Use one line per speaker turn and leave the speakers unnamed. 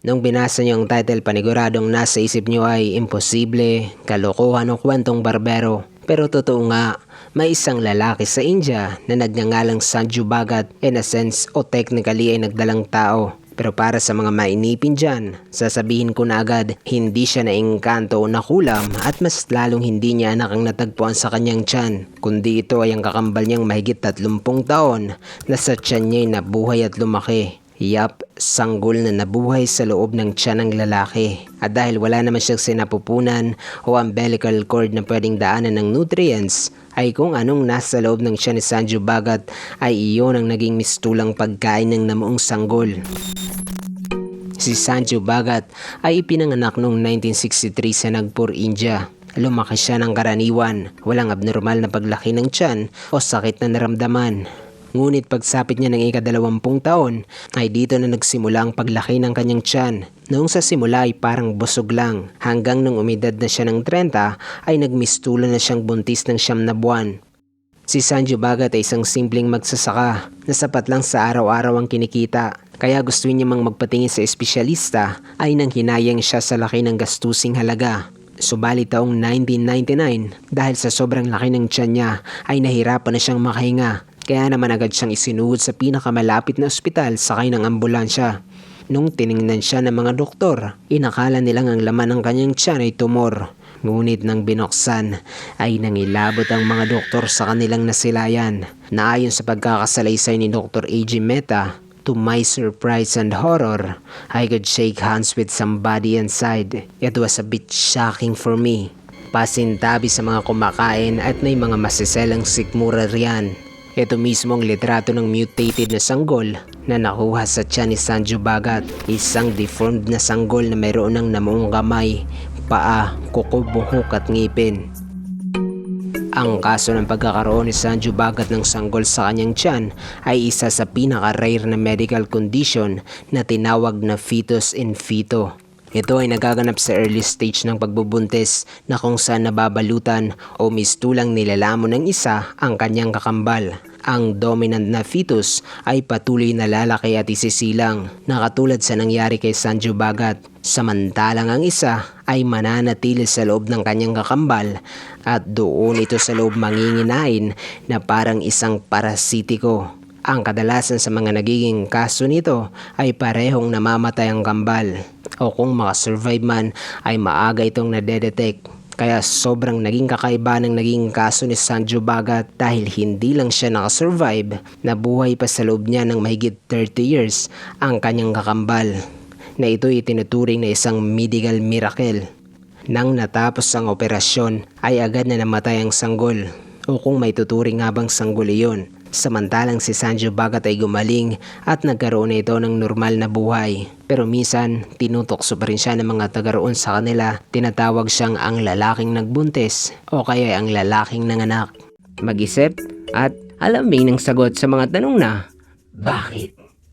Nung binasa niyo ang title paniguradong nasa isip niyo ay imposible, kalokohan o kwentong barbero. Pero totoo nga, may isang lalaki sa India na nagngangalang Sanju Bhagat in a sense o technically ay nagdalang tao. Pero para sa mga mainipin dyan, sasabihin ko na agad, hindi siya naingkanto o nakulam at mas lalong hindi niya anak ang natagpuan sa kanyang tiyan. Kundi ito ay ang kakambal niyang mahigit 30 taon na sa tiyan niya ay nabuhay at lumaki. Yap, sanggol na nabuhay sa loob ng tiyan ng lalaki. At dahil wala naman siyang sinapupunan o umbilical cord na pwedeng daanan ng nutrients, ay kung anong nasa loob ng tiyan ni Sanju Bagat ay iyon ang naging mistulang pagkain ng namuong sanggol. Si Sanju Bagat ay ipinanganak noong 1963 sa Nagpur, India. Lumaki siya ng karaniwan, walang abnormal na paglaki ng tiyan o sakit na naramdaman. Ngunit pagsapit niya ng ikadalawampung taon, ay dito na nagsimula ang paglaki ng kanyang tiyan. Noong sa simula ay parang busog lang, hanggang nung umidad na siya ng 30 ay nagmistula na siyang buntis ng siyam na buwan. Si Sanju Bagat ay isang simpleng magsasaka na sapat lang sa araw-araw ang kinikita. Kaya gusto niya mang magpatingin sa espesyalista ay nang hinayang siya sa laki ng gastusing halaga. Subalit taong 1999 dahil sa sobrang laki ng tiyan niya ay nahirapan na siyang makahinga. Kaya naman agad siyang isinuhod sa pinakamalapit na ospital sakay ng ambulansya. Nung tiningnan siya ng mga doktor, inakala nilang ang laman ng kanyang tiyan ay tumor. Ngunit nang binuksan ay nangilabot ang mga doktor sa kanilang nasilayan na ayon sa pagkakasalaysay ni Dr. A.G. Mehta, to my surprise and horror, I could shake hands with somebody inside. It was a bit shocking for me. Pasintabi sa mga kumakain at may mga masiselang sikmura riyan. Ito mismo ang litrato ng mutated na sanggol na nakuha sa tiyan ni Sanju Bagat. Isang deformed na sanggol na mayroon ng namuong kamay, paa, kuko, at ngipin. Ang kaso ng pagkakaroon ni Sanju Bagat ng sanggol sa kanyang tiyan ay isa sa pinaka-rare na medical condition na tinawag na fetus in feto. Ito ay nagaganap sa early stage ng pagbubuntis na kung saan nababalutan o mistulang nilalamon ng isa ang kanyang kakambal. Ang dominant na fetus ay patuloy na lalaki at isisilang na katulad sa nangyari kay Sanju Bagat. Samantalang ang isa ay mananatili sa loob ng kanyang kakambal at doon ito sa loob manginginain na parang isang parasitiko. Ang kadalasan sa mga nagiging kaso nito ay parehong namamatay ang kambal o kung makasurvive man ay maaga itong nadedetect. Kaya sobrang naging kakaiba ng naging kaso ni Sanjo Bagat dahil hindi lang siya nakasurvive, nabuhay pa sa loob niya ng mahigit 30 years ang kanyang kakambal na ito'y tinuturing na isang medical miracle. Nang natapos ang operasyon ay agad na namatay ang sanggol o kung may tuturing nga bang sanggol iyon. Samantalang si Sanjo Bagat ay gumaling at nagkaroon na ito ng normal na buhay. Pero minsan, tinutokso pa rin siya ng mga taga roon sa kanila. Tinatawag siyang ang lalaking nagbuntis o kaya ang lalaking nanganak. Mag-isip at alamin ang sagot sa mga tanong na Bakit?